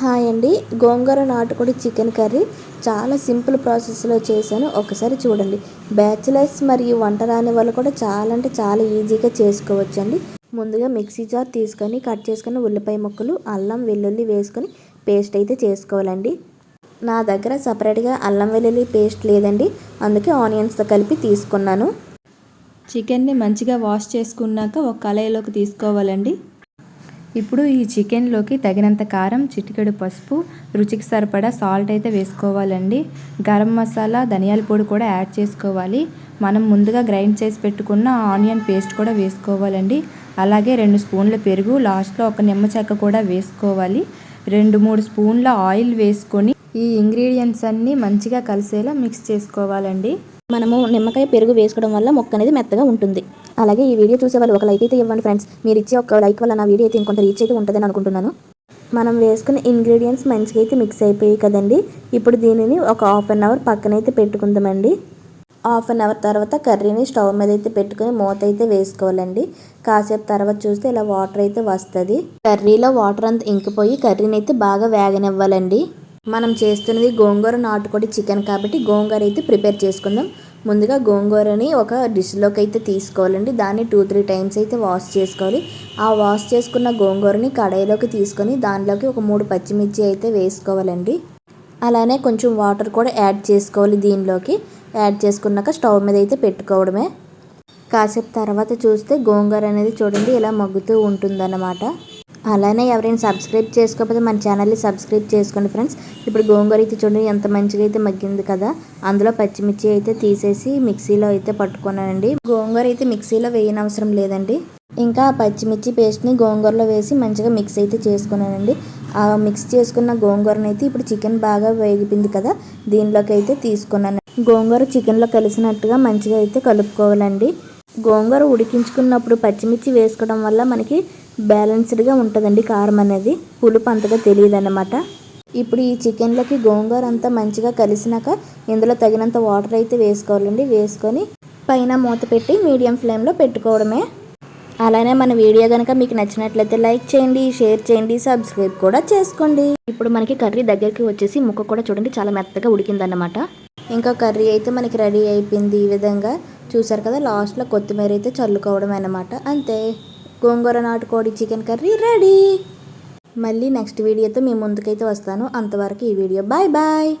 Hi అండి. గోంగూర నాటుకోడి chicken curry చాలా సింపుల్ ప్రాసెస్లో చేశాను. ఒకసారి చూడండి. బ్యాచిలర్స్ మరియు వంట రాని వాళ్ళు కూడా చాలా అంటే చాలా ఈజీగా చేసుకోవచ్చండి. ముందుగా మిక్సీ జార్ తీసుకొని కట్ చేసుకుని ఉల్లిపాయ ముక్కలు అల్లం వెల్లుల్లి వేసుకొని పేస్ట్ అయితే చేసుకోవాలండి. నా దగ్గర సపరేట్గా అల్లం వెల్లుల్లి పేస్ట్ లేదండి. అందుకే ఆనియన్స్తో కలిపి తీసుకున్నాను. చికెన్ని మంచిగా వాష్ చేసుకున్నాక ఒక కళాయిలోకి తీసుకోవాలండి. ఇప్పుడు ఈ చికెన్లోకి తగినంత కారం చిటికెడు పసుపు రుచికి సరిపడా సాల్ట్ అయితే వేసుకోవాలండి. గరం మసాలా ధనియాల పొడి కూడా యాడ్ చేసుకోవాలి. మనం ముందుగా గ్రైండ్ చేసి పెట్టుకున్న ఆనియన్ పేస్ట్ కూడా వేసుకోవాలండి. అలాగే రెండు స్పూన్ల పెరుగు లాస్ట్లో ఒక నిమ్మ చెక్క కూడా వేసుకోవాలి. రెండు మూడు స్పూన్ల ఆయిల్ వేసుకొని ఈ ఇంగ్రీడియంట్స్ అన్నీ మంచిగా కలిసేలా మిక్స్ చేసుకోవాలండి. మనము నిమ్మకాయ పెరుగు వేసుకోవడం వల్ల మొక్క అనేది మెత్తగా ఉంటుంది. అలాగే ఈ వీడియో చూసే వాళ్ళు ఒక లైక్ అయితే ఇవ్వండి ఫ్రెండ్స్. మీరు ఇచ్చే ఒక లైక్ వల్ల నా వీడియో అయితే ఇంకొంత రీచ్ అయితే ఉంటుందని అనుకుంటున్నాను. మనం వేసుకున్న ఇంగ్రీడియంట్స్ మంచిగా అయితే మిక్స్ అయిపోయాయి కదండి. ఇప్పుడు దీనిని ఒక హాఫ్ అన్ అవర్ పక్కనైతే పెట్టుకుందామండి. హాఫ్ అన్ అవర్ తర్వాత కర్రీని స్టవ్ మీద అయితే పెట్టుకుని మూత అయితే వేసుకోవాలండి. కాసేపు తర్వాత చూస్తే ఇలా వాటర్ అయితే వస్తుంది. కర్రీలో వాటర్ అంతా ఇంకిపోయి కర్రీని అయితే బాగా వేగనివ్వాలండి. మనం చేస్తున్నది గోంగూర నాటుకోడి చికెన్ కాబట్టి గోంగూర అయితే ప్రిపేర్ చేసుకుందాం. ముందుగా గోంగూరని ఒక డిష్లోకి అయితే తీసుకోవాలండి. దాన్ని టూ త్రీ టైమ్స్ అయితే వాష్ చేసుకోవాలి. ఆ వాష్ చేసుకున్న గోంగూరని కడాయిలోకి తీసుకొని దానిలోకి ఒక మూడు పచ్చిమిర్చి అయితే వేసుకోవాలండి. అలానే కొంచెం వాటర్ కూడా యాడ్ చేసుకోవాలి దీనిలోకి. యాడ్ చేసుకున్నాక స్టవ్ మీద అయితే పెట్టుకోవడమే. కాసేపు తర్వాత చూస్తే గోంగూర అనేది చూడండి ఇలా మగ్గుతూ ఉంటుందన్నమాట. అలానే ఎవరైనా సబ్స్క్రైబ్ చేసుకోకపోతే మన ఛానల్ని సబ్స్క్రైబ్ చేసుకోండి ఫ్రెండ్స్ ఇప్పుడు గోంగూర అయితే చూడండి ఎంత మంచిగా అయితే మగ్గింది కదా. అందులో పచ్చిమిర్చి అయితే తీసేసి మిక్సీలో అయితే పట్టుకున్నానండి. గోంగూర అయితే మిక్సీలో వేయనవసరం లేదండి. ఇంకా పచ్చిమిర్చి పేస్ట్ని గోంగూరలో వేసి మంచిగా మిక్స్ అయితే చేసుకున్నానండి. ఆ మిక్స్ చేసుకున్న గోంగూరను అయితే ఇప్పుడు చికెన్ బాగా వేగిపోయింది కదా దీనిలోకి అయితే తీసుకున్నాను. గోంగూర చికెన్లో కలిసినట్టుగా మంచిగా అయితే కలుపుకోవాలండి. గోంగూర ఉడికించుకున్నప్పుడు పచ్చిమిర్చి వేసుకోవడం వల్ల మనకి బ్యాలెన్స్డ్గా ఉంటుందండి కారం అనేది. పులుపు అంతగా తెలియదు అన్నమాట ఇప్పుడు ఈ చికెన్లోకి గోంగూర అంతా మంచిగా కలిసినాక ఇందులో తగినంత వాటర్ అయితే వేసుకోవాలండి. వేసుకొని పైన మూత పెట్టి మీడియం ఫ్లేమ్లో పెట్టుకోవడమే. అలానే మన వీడియో కనుక మీకు నచ్చినట్లయితే లైక్ చేయండి షేర్ చేయండి సబ్స్క్రైబ్ కూడా చేసుకోండి. ఇప్పుడు మనకి కర్రీ దగ్గరికి వచ్చేసి ముక్క కూడా చూడండి చాలా మెత్తగా ఉడికిందన్నమాట. ఇంకా కర్రీ అయితే మనకి రెడీ అయిపోయింది ఈ విధంగా. చూసారు కదా లాస్ట్లో కొత్తిమీర అయితే చల్లుకోవడం అనమాట అంతే. గోంగూర నాటుకోడి చికెన్ కర్రీ రెడీ. మళ్ళీ నెక్స్ట్ వీడియోతో మీ ముందుకైతే వస్తాను. అంతవరకు ఈ వీడియో. Bye bye.